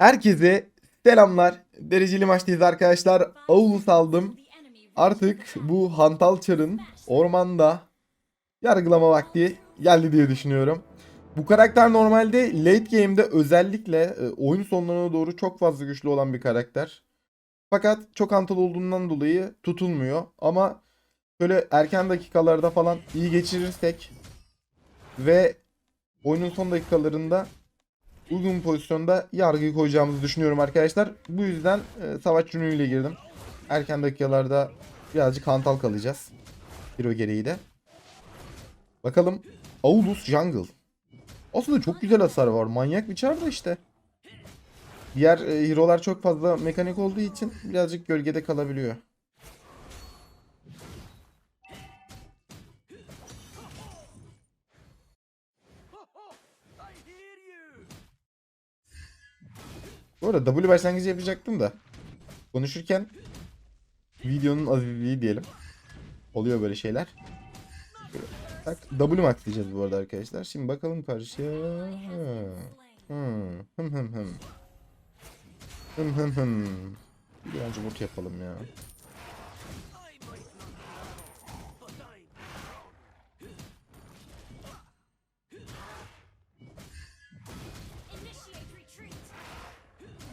Herkese selamlar. Dereceli maçtayız arkadaşlar. Aulus aldım. Artık bu hantal çarın ormanda yargılama vakti geldi diye düşünüyorum. Bu karakter normalde late game'de özellikle e, oyun sonlarına doğru çok fazla güçlü olan bir karakter. Fakat çok hantal olduğundan dolayı tutulmuyor. Ama böyle erken dakikalarda falan iyi geçirirsek ve oyunun son dakikalarında uygun bir pozisyonda yargıyı koyacağımızı düşünüyorum arkadaşlar. Bu yüzden e, savaş ile girdim. Erken dakikalarda birazcık hantal kalacağız. Hero gereği de. Bakalım. Aulus Jungle. Aslında çok güzel hasar var. Manyak bir çar da işte. Diğer e, hero'lar çok fazla mekanik olduğu için birazcık gölgede kalabiliyor. Bu arada W başlangıcı yapacaktım da. Konuşurken videonun azizliği diyelim. Oluyor böyle şeyler. W max diyeceğiz bu arada arkadaşlar. Şimdi bakalım karşıya. Hmm. Hım hım hım. Hım hım hım. Bir mut yapalım ya.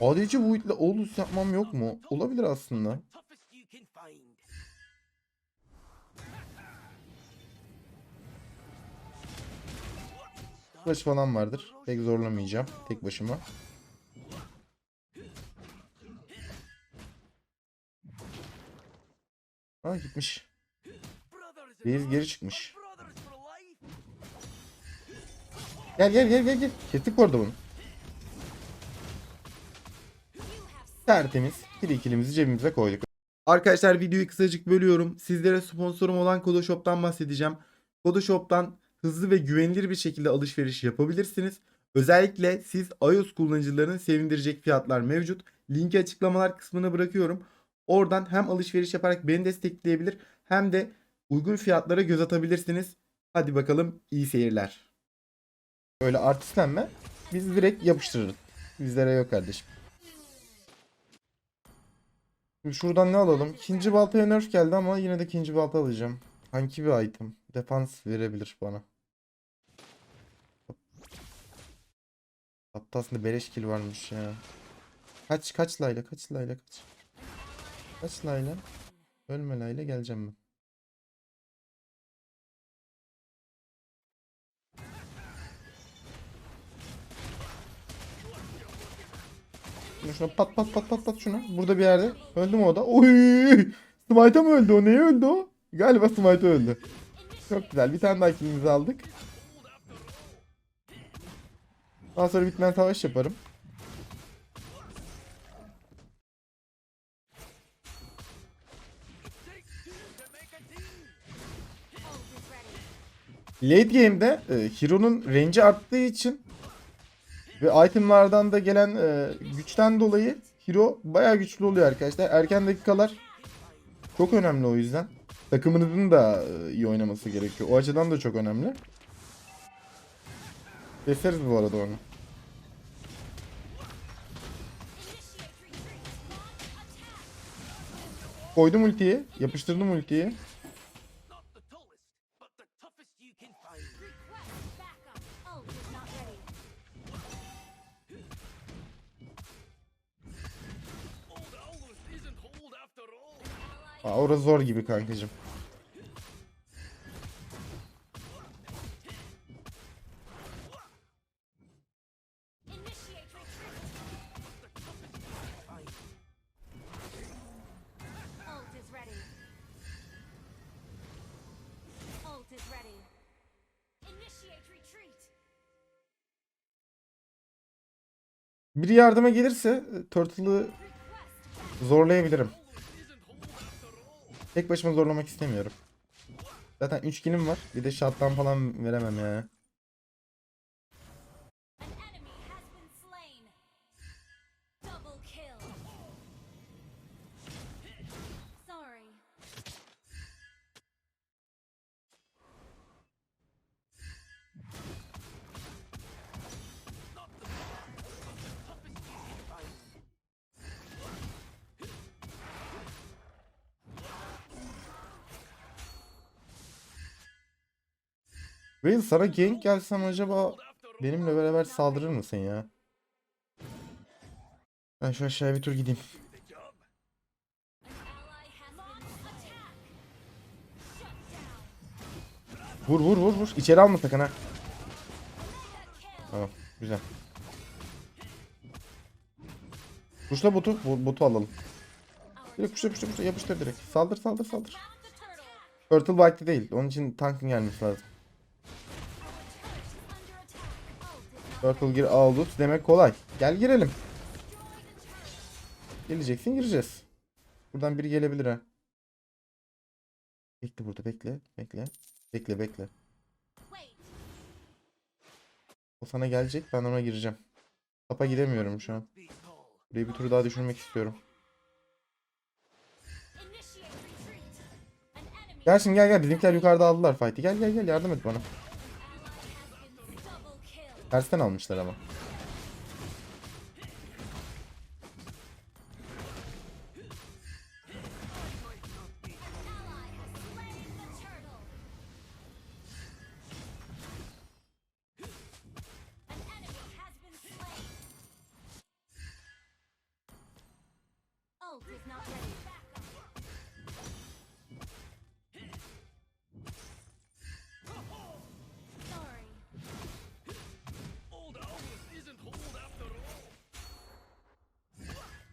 ADC Void'le Olus yapmam yok mu? Olabilir aslında. Flash falan vardır. Pek zorlamayacağım tek başıma. Aa gitmiş. Reis geri çıkmış. Gel gel gel gel gel. Kestik bu arada bunu. Tertemiz. Bir ikilimizi cebimize koyduk. Arkadaşlar videoyu kısacık bölüyorum. Sizlere sponsorum olan Kodoshop'tan bahsedeceğim. Kodoshop'tan hızlı ve güvenilir bir şekilde alışveriş yapabilirsiniz. Özellikle siz iOS kullanıcılarını sevindirecek fiyatlar mevcut. Linki açıklamalar kısmına bırakıyorum. Oradan hem alışveriş yaparak beni destekleyebilir hem de uygun fiyatlara göz atabilirsiniz. Hadi bakalım iyi seyirler. Öyle artistlenme. Biz direkt yapıştırırız. Bizlere yok kardeşim. Şuradan ne alalım? İkinci baltaya nerf geldi ama yine de ikinci balta alacağım. Hangi bir item? Defans verebilir bana. Hatta aslında beleş kill varmış ya. Kaç kaç layla kaç layla kaç. Kaç layla? Ölme layla geleceğim ben. Şuna pat pat pat pat pat şuna. Burada bir yerde. Öldü mü o da? Oy! Smite'a mı öldü o? Neye öldü o? Galiba Smite'a öldü. Çok güzel. Bir tane daha killimizi aldık. Daha sonra bitmeyen savaş yaparım. Late game'de e, Hero'nun range'i arttığı için ve itemlardan da gelen e, güçten dolayı Hero bayağı güçlü oluyor arkadaşlar. Erken dakikalar çok önemli o yüzden. Takımınızın da e, iyi oynaması gerekiyor. O açıdan da çok önemli. Keseriz bu arada onu. Koydum ultiyi. Yapıştırdım ultiyi. Aa, orası zor gibi kankacım. Biri yardıma gelirse e, Turtle'ı zorlayabilirim. Tek başıma zorlamak istemiyorum. Zaten 3 kilim var. Bir de shot'tan falan veremem ya. Veil sana gank gelsem acaba benimle beraber saldırır mısın ya? Ben şu aşağıya bir tur gideyim. Vur vur vur vur. İçeri alma sakın ha. Tamam güzel. Kuşla botu. bo- botu alalım. Direkt kuşla kuşla kuşla yapıştır direkt. Saldır saldır saldır. Turtle White'de değil. Onun için tankın gelmesi lazım. Turtle gir Aulus demek kolay. Gel girelim. Geleceksin gireceğiz. Buradan biri gelebilir ha. Bekle burada bekle. Bekle. Bekle bekle. O sana gelecek ben ona gireceğim. Tapa gidemiyorum şu an. Burayı bir tur daha düşürmek istiyorum. Gel şimdi gel gel bizimkiler yukarıda aldılar fight'i. Gel gel gel yardım et bana. Tersten almışlar ama.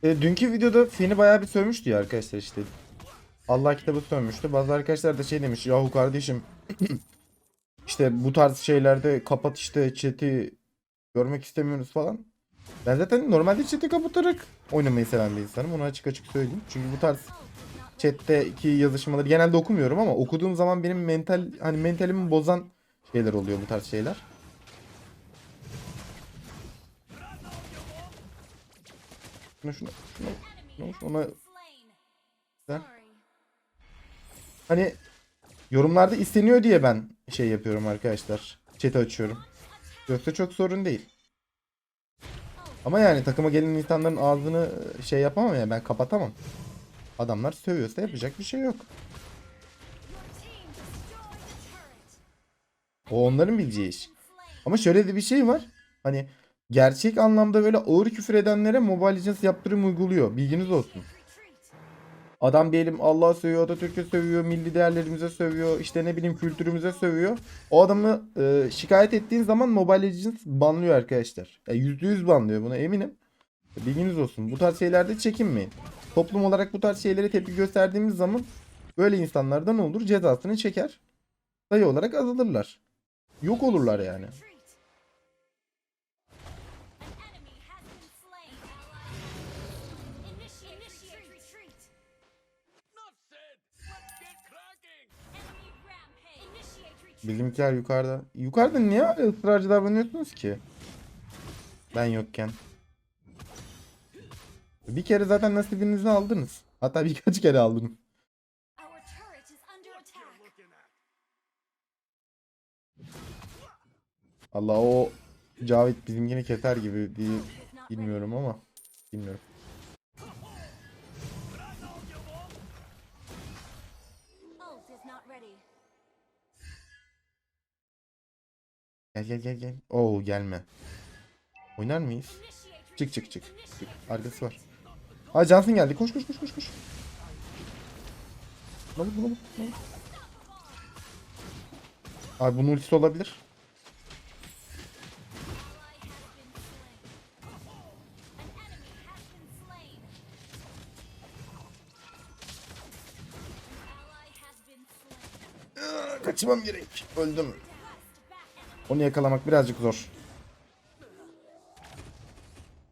E, dünkü videoda Finn'i bayağı bir sövmüştü ya arkadaşlar işte. Allah kitabı sövmüştü. Bazı arkadaşlar da şey demiş. Yahu kardeşim işte bu tarz şeylerde kapat işte chat'i görmek istemiyoruz falan. Ben zaten normalde chat'i kapatarak oynamayı seven bir insanım. Onu açık açık söyleyeyim. Çünkü bu tarz chat'teki yazışmaları genelde okumuyorum ama okuduğum zaman benim mental hani mentalimi bozan şeyler oluyor bu tarz şeyler. Şunu şunu şunu şunu şuna Slain. Güzel. Hani yorumlarda isteniyor diye ben şey yapıyorum arkadaşlar. Chat'i açıyorum. Yoksa çok sorun değil. Ama yani takıma gelen insanların ağzını şey yapamam ya ben kapatamam. Adamlar sövüyorsa yapacak bir şey yok. O onların bileceği iş. Ama şöyle de bir şey var. Hani gerçek anlamda böyle ağır küfür edenlere Mobile Legends yaptırım uyguluyor. Bilginiz olsun. Adam diyelim Allah'a sövüyor, Atatürk'e sövüyor, milli değerlerimize sövüyor, işte ne bileyim kültürümüze sövüyor. O adamı e, şikayet ettiğin zaman Mobile Legends banlıyor arkadaşlar. Ya %100 banlıyor buna eminim. Bilginiz olsun. Bu tarz şeylerde çekinmeyin. Toplum olarak bu tarz şeylere tepki gösterdiğimiz zaman böyle insanlardan olur cezasını çeker. Sayı olarak azalırlar. Yok olurlar yani. Bizimkiler yukarıda. Yukarıda niye öyle ısrarcı davranıyorsunuz ki? Ben yokken. Bir kere zaten nasibinizi aldınız. Hatta birkaç kere aldınız. Allah o Cavit bizimkini keser gibi ready. bilmiyorum ama. Bilmiyorum. Gel gel gel gel. Oo gelme. Oynar mıyız? Çık çık çık. çık. Arkası var. Aa Johnson geldi. Koş koş koş koş koş. Vur, buna vur. Abi bunun ultisi olabilir. Kaçmam gerek. Öldüm. Onu yakalamak birazcık zor.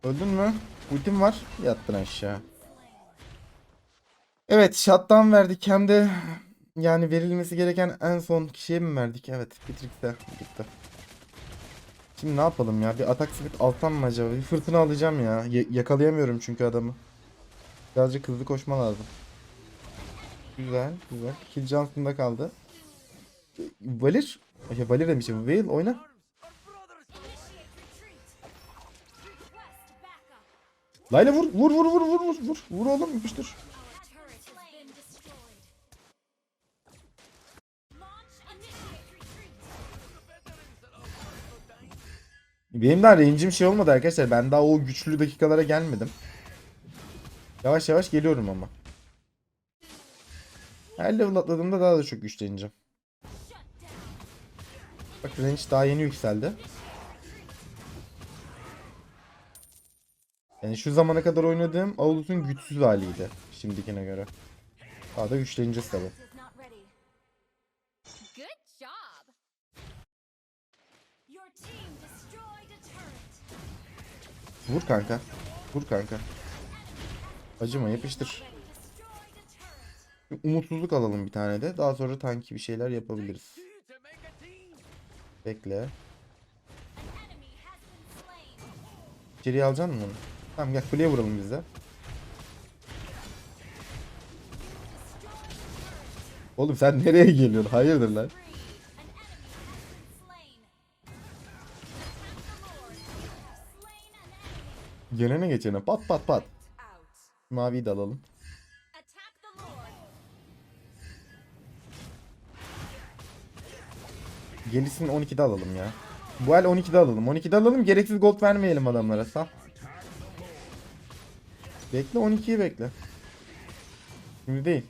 Öldün mü? Ultim var. Yattın aşağı. Evet shutdown verdik. Hem de yani verilmesi gereken en son kişiye mi verdik? Evet. Bitrix'te. Bitti. Şimdi ne yapalım ya? Bir atak speed alsam mı acaba? Bir fırtına alacağım ya. Ya- yakalayamıyorum çünkü adamı. Birazcık hızlı koşma lazım. Güzel, güzel. Kill Johnson'da kaldı. Valir, ya Valir demişim. Vale oyna. Layla vur, vur, vur, vur, vur, vur, vur. Vur oğlum, yapıştır. Benim daha range'im şey olmadı arkadaşlar. Ben daha o güçlü dakikalara gelmedim. Yavaş yavaş geliyorum ama. Her level atladığımda daha da çok güçleneceğim. Bak range daha yeni yükseldi. Yani şu zamana kadar oynadığım Aulus'un güçsüz haliydi. Şimdikine göre. Daha da güçleneceğiz tabi. Vur kanka. Vur kanka. Acıma yapıştır. Umutsuzluk alalım bir tane de. Daha sonra tanki bir şeyler yapabiliriz. Bekle. İçeriye alacaksın mı onu? Tamam gel kuleye vuralım biz de. Oğlum sen nereye geliyorsun? Hayırdır lan? Gelene geçene pat pat pat. Maviyi de alalım. Gerisini 12'de alalım ya. Bu el 12'de alalım. 12'de alalım. Gereksiz gold vermeyelim adamlara. Sal. Bekle 12'yi bekle. Şimdi değil.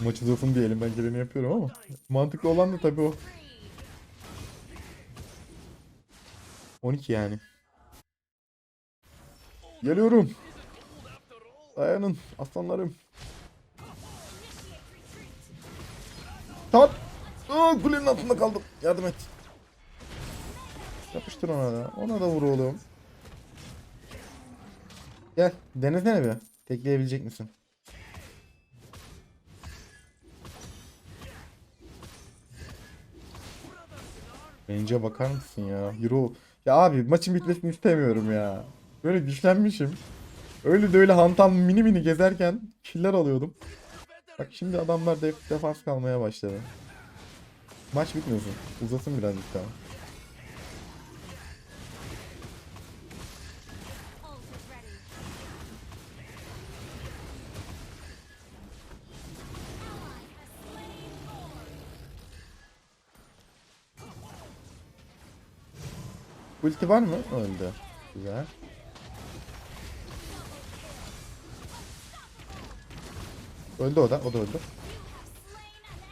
Maç uzasın diye elimden geleni yapıyorum ama. Mantıklı olan da tabii o. Free. 12 yani. Geliyorum. Dayanın aslanlarım. Tamam. Aa, kulenin altında kaldım. Yardım et. Yapıştır ona da. Ona da vur oğlum. Gel. Denesene bir. Tekleyebilecek misin? Bence bakar mısın ya? Hero. Ya abi maçın bitmesini istemiyorum ya. Böyle güçlenmişim. Öyle de öyle hantam mini mini gezerken killer alıyordum. Bak şimdi adamlar def defans kalmaya başladı. Maç bitmesin. Uzasın birazcık daha. Ulti var mı? Öldü. Güzel. Öldü o da. O da öldü.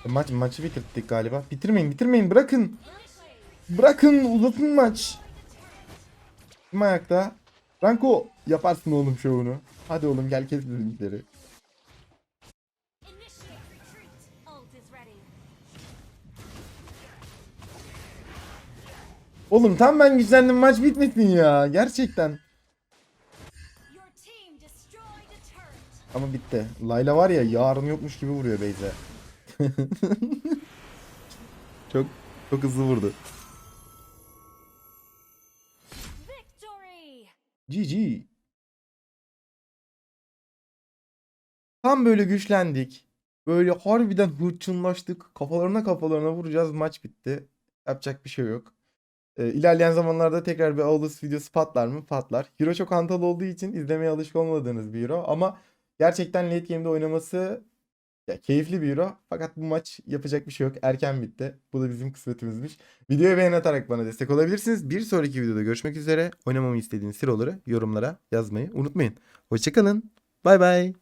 E, Maç, maçı bitirdik galiba. Bitirmeyin bitirmeyin bırakın. Bırakın uzatın maç. Kim ayakta? Franco yaparsın oğlum şovunu. Hadi oğlum gel kes bizimkileri. Oğlum tam ben güçlendim maç bitmesin ya. Gerçekten. Ama bitti. Layla var ya yarın yokmuş gibi vuruyor Beyze. çok çok hızlı vurdu. Victory. GG. Tam böyle güçlendik. Böyle harbiden hırçınlaştık. Kafalarına kafalarına vuracağız. Maç bitti. Yapacak bir şey yok. Ee, ilerleyen zamanlarda tekrar bir Aulus videosu patlar mı? Patlar. Hero çok hantal olduğu için izlemeye alışık olmadığınız bir hero. Ama gerçekten late game'de oynaması ya, keyifli bir hero. Fakat bu maç yapacak bir şey yok. Erken bitti. Bu da bizim kısmetimizmiş. Videoya beğen atarak bana destek olabilirsiniz. Bir sonraki videoda görüşmek üzere. Oynamamı istediğiniz hero'ları yorumlara yazmayı unutmayın. Hoşçakalın. Bay bay.